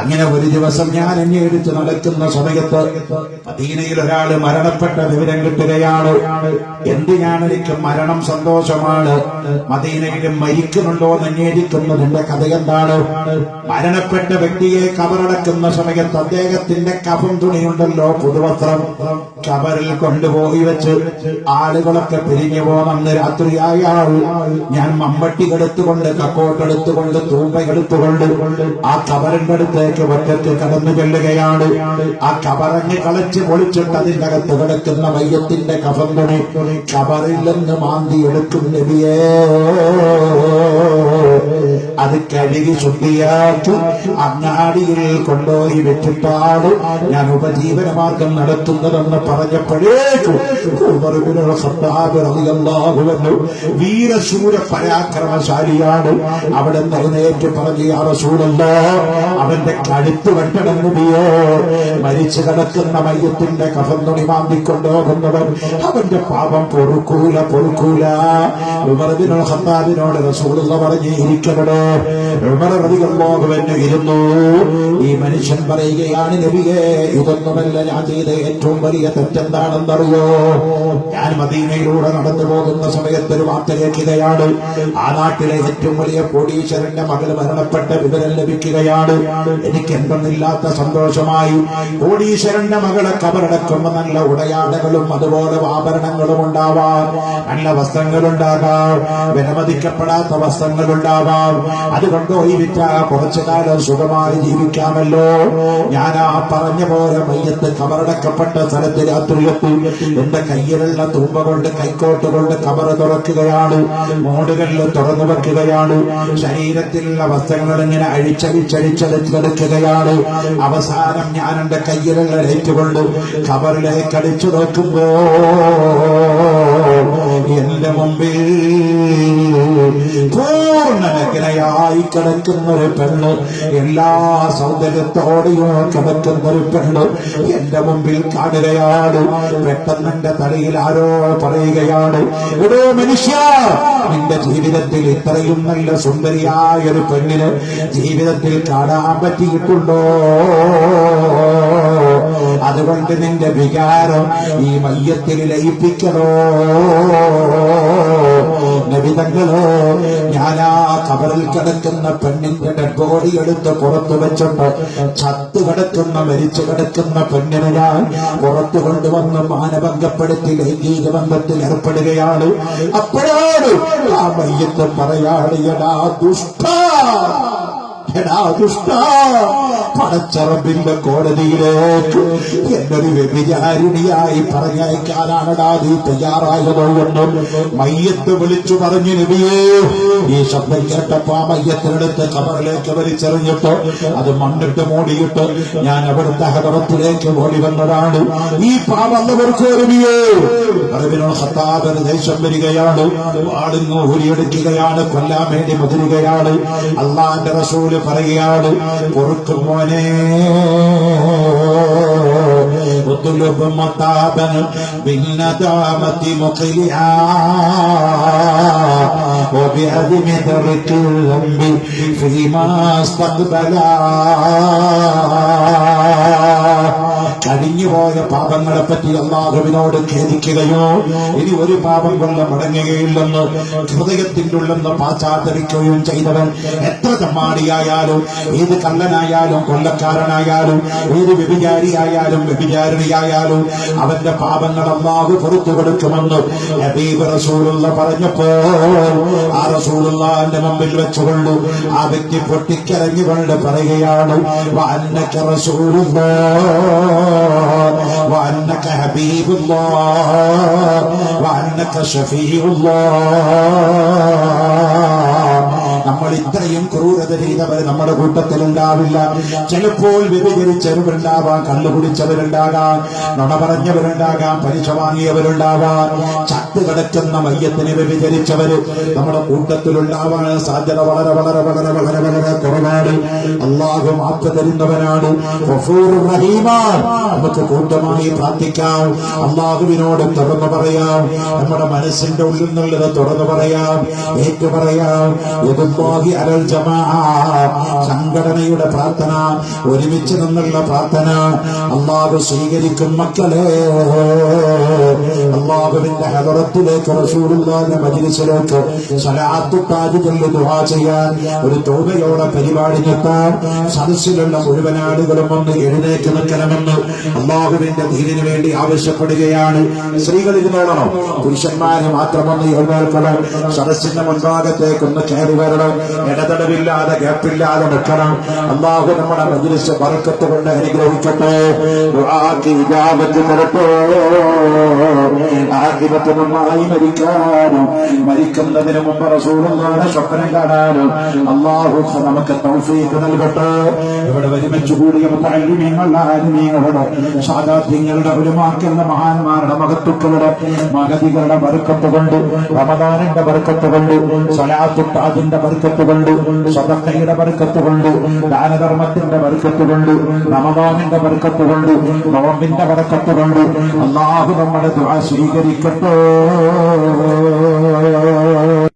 അങ്ങനെ ഒരു ദിവസം ഞാൻ അന്വേഷിച്ച് നടക്കുന്ന സമയത്ത് മദീനയിൽ ഒരാൾ മരണപ്പെട്ട വിവരം കിട്ടുകയാണ്. എന്തിനാണ് എനിക്ക് മരണം സന്തോഷമാണ്. മദീനയിൽ മരിക്കുന്നുണ്ടോ എന്ന് അന്വേഷിക്കുന്നതിന്റെ കഥ എന്താണ് മരണപ്പെട്ട വ്യക്തിയെ കബറടക്കുന്ന സമയത്ത് അദ്ദേഹത്തിന്റെ കഫം തുണിയുണ്ടല്ലോ പുതുവസ്ത്രം. കബറിൽ കൊണ്ടുപോയി വെച്ച് ആളുകളൊക്കെ പിരിഞ്ഞു പോകണമെന്ന് രാത്രിയായാൽ ഞാൻ മമ്പട്ടി എടുത്തുകൊണ്ട് കക്കോട്ടെടുത്തുകൊണ്ട് തൂമ്പയെടുത്തുകൊണ്ട് ആ കബറിന്റെ അടുത്തേക്ക് കടന്നു ചെല്ലുകയാണ്. ആ കബറങ്ങ് കളച്ച് പൊളിച്ചിട്ട് അതിന്റെ അകത്ത് കിടക്കുന്ന മയ്യത്തിന്റെ കഫം തുണി കബറിൽ നിന്ന് മാന്തി എടുക്കും നബിയേ. അത് കഴുകി ശുദ്ധിയാക്കി അങ്ങാടിയിൽ കൊണ്ടുപോയി വെച്ചിട്ടാണ് ഞാൻ ഉപജീവന മാർഗം നടത്തുന്നതെന്ന് പറഞ്ഞപ്പോഴേക്കും വീരശൂര പരാക്രമശാലിയാണ് അവിടെ എഴുന്നേറ്റ് പറഞ്ഞു ആ റസൂലല്ലാഹ് അവന്റെ കഴുത്ത് വെട്ടണം മരിച്ചു കിടക്കുന്ന മയ്യത്തിന്റെ കഫം തുണി മാന്തിക്കൊണ്ടുപോകുന്നവൻ അവന്റെ പാപം പൊറുക്കൂല പൊറുക്കൂല. ഉമർ ഹത്താദിനോട് റസൂലുള്ള പറഞ്ഞു ഉമർ റളിയല്ലാഹു ഇരുന്നു. ഈ മനുഷ്യൻ പറയുകയാണ് നബിയെ ഇതൊന്നുമല്ല ഞാൻ ചെയ്ത ഏറ്റവും വലിയ തെറ്റെന്താണെന്നറിയോ? ഞാൻ മദീനയിലൂടെ നടന്നു പോകുന്ന സമയത്ത് ഒരു വാർത്ത കേൾക്കുകയാണ് ആ നാട്ടിലെ ഏറ്റവും വലിയ കോടീശ്വരന്റെ മകൾ മരണപ്പെട്ട വിവരം ലഭിക്കുകയാണ്. എനിക്ക് എന്തെന്നില്ലാത്ത സന്തോഷമായി കോടീശ്വരന്റെ മകളെ കബറടക്കുമ്പോ നല്ല ഉടയാടകളും അതുപോലെ ആഭരണങ്ങളും ഉണ്ടാവാം. നല്ല വസ്ത്രങ്ങൾ വസ്ത്രങ്ങളുണ്ടാകാം. വിലമതിക്കപ്പെടാത്ത വസ്ത്രങ്ങളുണ്ടാവാം. അതുകൊണ്ട് ഒഴിവിറ്റ വിറ്റ കുറച്ചു കാലം സുഖമായി ജീവിക്കാമല്ലോ. ഞാൻ ആ പറഞ്ഞ പോലെ മയ്യത്ത് കബറടക്കപ്പെട്ട സ്ഥലത്ത് രാത്രിയെത്തി എന്റെ കയ്യിലുള്ള തൂമ്പ കൊണ്ട് കൈക്കോട്ട് കൊണ്ട് കബറ് തുറക്കുകയാണ്. മോടുകളിൽ തുറന്നു വെക്കുകയാണ്. ശരീരത്തിലുള്ള വസ്ത്രങ്ങൾ ഇങ്ങനെ അഴിച്ചടിച്ചടിച്ചടിച്ചെടുക്കുകയാണ് അവസാനം ഞാൻ എന്റെ കയ്യിലുള്ള ഏറ്റുകൊണ്ട് കൊണ്ട് കബറിലേക്ക് അടിച്ചു നോക്കുമ്പോ എന്റെ മുമ്പിൽ പൂർണനഗ്നയായി കിടക്കുന്ന ഒരു പെണ്ണ്. എല്ലാ സൗന്ദര്യത്തോടെയും കിടക്കുന്ന ഒരു പെണ്ണ്. എന്റെ മുമ്പിൽ കാണുകയാണ്. പെട്ടെന്ന് എന്റെ തലയിൽ ആരോ പറയുകയാണ്. ഇടോ മനുഷ്യ നിന്റെ ജീവിതത്തിൽ ഇത്രയും നല്ല സുന്ദരിയായ ഒരു പെണ്ണിന് ജീവിതത്തിൽ കാണാൻ പറ്റിയിട്ടുണ്ടോ? അതുകൊണ്ട് നിന്റെ വികാരം ഈ മയ്യത്തിൽ ലയിപ്പിക്കണോ? നബിതങ്ങളോ ആ കബറിൽ കിടക്കുന്ന പെണ്ണിന്റെ ഡെഡ് ബോഡി എടുത്ത് പുറത്തു വെച്ചിട്ട് ചത്തു കിടക്കുന്ന മരിച്ചു കിടക്കുന്ന പെണ്ണിനെ ഞാൻ പുറത്തു കൊണ്ടുവന്ന് മാനഭംഗപ്പെടുത്തി ലൈംഗിക ബന്ധത്തിൽ ഏർപ്പെടുകയാണ്. അപ്പോഴാണ് ആ മയ്യത്ത് പറയാണ് എടാ ദുഷ്ട! പടച്ചറബിന്റെ കോടതിയിലേക്ക് എന്നൊരു വ്യഭിചാരിണിയായി പറഞ്ഞയക്കാനാണടാ നീ തയ്യാറായതുകൊണ്ടും മയ്യത്ത് വിളിച്ചു പറഞ്ഞു നബിയേ. ഈ ശബ്ദം കേട്ടപ്പോ ആ മയ്യത്തിനടുത്ത് കബറിലേക്ക് വലിച്ചെറിഞ്ഞിട്ട് അത് മണ്ണിട്ട് മൂടിയിട്ട് ഞാൻ അവിടുത്തെ ഹബറത്തിലേക്ക് ഓടി വന്നതാണ്. ഈ പാവല്ലവർക്ക് ഒരുമിയോ അറിവിനോ ഹത്താബന് ദേഷ്യം വരികയാണ് ആടുന്നു ഊരിയെടുക്കുകയാണ് കൊല്ലാൻ വേണ്ടി മുതിരുകയാണ്. അള്ളാന്റെ റസൂൽ പറയുകയാണ് പൊറുക്കും മോനെ اطلب مطابا بالندامة مقلعا وبعدم ترك الذنب فيما استقبلا കഴിഞ്ഞുപോയ പാപങ്ങളെ പറ്റി അള്ളാഹുവിനോട് ഖേദിക്കുകയോ ഇനി ഒരു പാപം കൊണ്ട് മടങ്ങുകയില്ലെന്ന് ഹൃദയത്തിന്റെ ഉള്ളെന്ന് പാശ്ചാത്തലിക്കുകയും ചെയ്തവൻ എത്ര ചമ്മാടിയായാലും ഏത് കള്ളനായാലും കൊല്ലക്കാരനായാലും ഏത് വ്യഭിചാരിയായാലും വ്യഭിചാരിണിയായാലും അവന്റെ പാപങ്ങൾ അള്ളാഹു പുറത്തു കൊടുക്കുമെന്ന് ഹബീബ് റസൂലുള്ള പറഞ്ഞപ്പോ ആ റസൂലുള്ളാന്റെ മുമ്പിൽ വെച്ചുകൊള്ളു. ആ വ്യക്തി പൊട്ടിക്കരഞ്ഞുകൊണ്ട് പറയുകയാണ് വാന്നക്ക റസൂലുള്ള وأنك حبيب الله وأنك شفيع الله. നമ്മൾ ഇത്രയും ക്രൂരത ചെയ്തവർ നമ്മുടെ കൂട്ടത്തിൽ ഉണ്ടാവില്ല ചിലപ്പോൾ വ്യഭിചരിച്ചവരുണ്ടാവാം കള്ളുകുടിച്ചവരുണ്ടാകാം നുണ പറഞ്ഞവരുണ്ടാകാം പലിശ വാങ്ങിയവരുണ്ടാവാം ചത്ത് കിടക്കുന്ന മയ്യത്തിന് വ്യഭിചരിച്ചവര് നമ്മുടെ കൂട്ടത്തിലുണ്ടാവാൻ സാധ്യത വളരെ വളരെ വളരെ വളരെ വളരെ കുറവാണ്. അള്ളാഹു മാപ്പ് തരുന്നവനാണ്. നമുക്ക് കൂട്ടമായി പ്രാർത്ഥിക്കാം. അള്ളാഹുവിനോട് തുറന്നു പറയാം. നമ്മുടെ മനസ്സിന്റെ ഉള്ളിൽ നിന്നുള്ളത് തുറന്നു പറയാം. ഏറ്റു പറയാം. യദുല്ലാഹി അലൽ ജമാ സംഘടനയുടെ പ്രാർത്ഥന ഒരുമിച്ച് നിന്നുള്ള പ്രാർത്ഥന. അള്ളാഹു സ്വീകരിക്കും മക്കളെ. അള്ളാഹുവിന്റെ ഹലറത്തിലേക്ക് മജിലിച്ചിലേക്ക് മജ്ലിസിലേക്ക് സലാത്തു ചെയ്യാൻ ഒരു തോമയോടെ പരിപാടി നിർത്താൻ സദസ്സിലുള്ള മുഴുവൻ ആളുകളും ഒന്ന് എഴുന്നേറ്റ് നിൽക്കണമെന്ന് അള്ളാഹുവിന്റെ ദീനിനു വേണ്ടി ആവശ്യപ്പെടുകയാണ്. സ്ത്രീകൾ ഇരുന്നോളണം പുരുഷന്മാരെ മാത്രമൊന്ന് എഴുന്നേൽക്കണം. സദസ്സിന്റെ മുൻഭാഗത്തേക്കൊന്ന് കയറി വരണം. ഇടതടവില്ലാതെ ഗ്യാപ്പില്ലാതെ നിൽക്കണം. അള്ളാഹു നമ്മുടെ മജ്ലിസ് ബർക്കത്ത് കൊണ്ട് അനുഗ്രഹിക്കട്ടെ നന്നായി മരിക്കാനും മരിക്കുന്നതിന് മുമ്പ് റസൂലുള്ളാഹിനെ സ്വപ്നം കാണാനും അള്ളാഹു നമുക്ക് തൗഫീഖ് നൽകട്ടെ. ഇവിടെ ഒരുമിച്ച് കൂടിയ മുത്തഅല്ലിമീങ്ങളുടെ സാധാത്യങ്ങളുടെ ഒരുമാക്കുന്ന മഹാന്മാരുടെ മഹത്തുക്കളുടെ മഹതികളുടെ ബർക്കത്ത് കൊണ്ട് റമദാനിന്റെ ബർക്കത്ത് കൊണ്ട് സലാത്തു താജിന്റെ ബർക്കത്ത് കൊണ്ട് സദഖയുടെ ബർക്കത്ത് കൊണ്ട് ദാനധർമ്മത്തിന്റെ ബർക്കത്ത് കൊണ്ട് റമദാനിന്റെ ബർക്കത്ത് കൊണ്ട് നോമ്പിന്റെ ബർക്കത്ത് കൊണ്ട്. അള്ളാഹു നമ്മുടെ ദുആ ছোট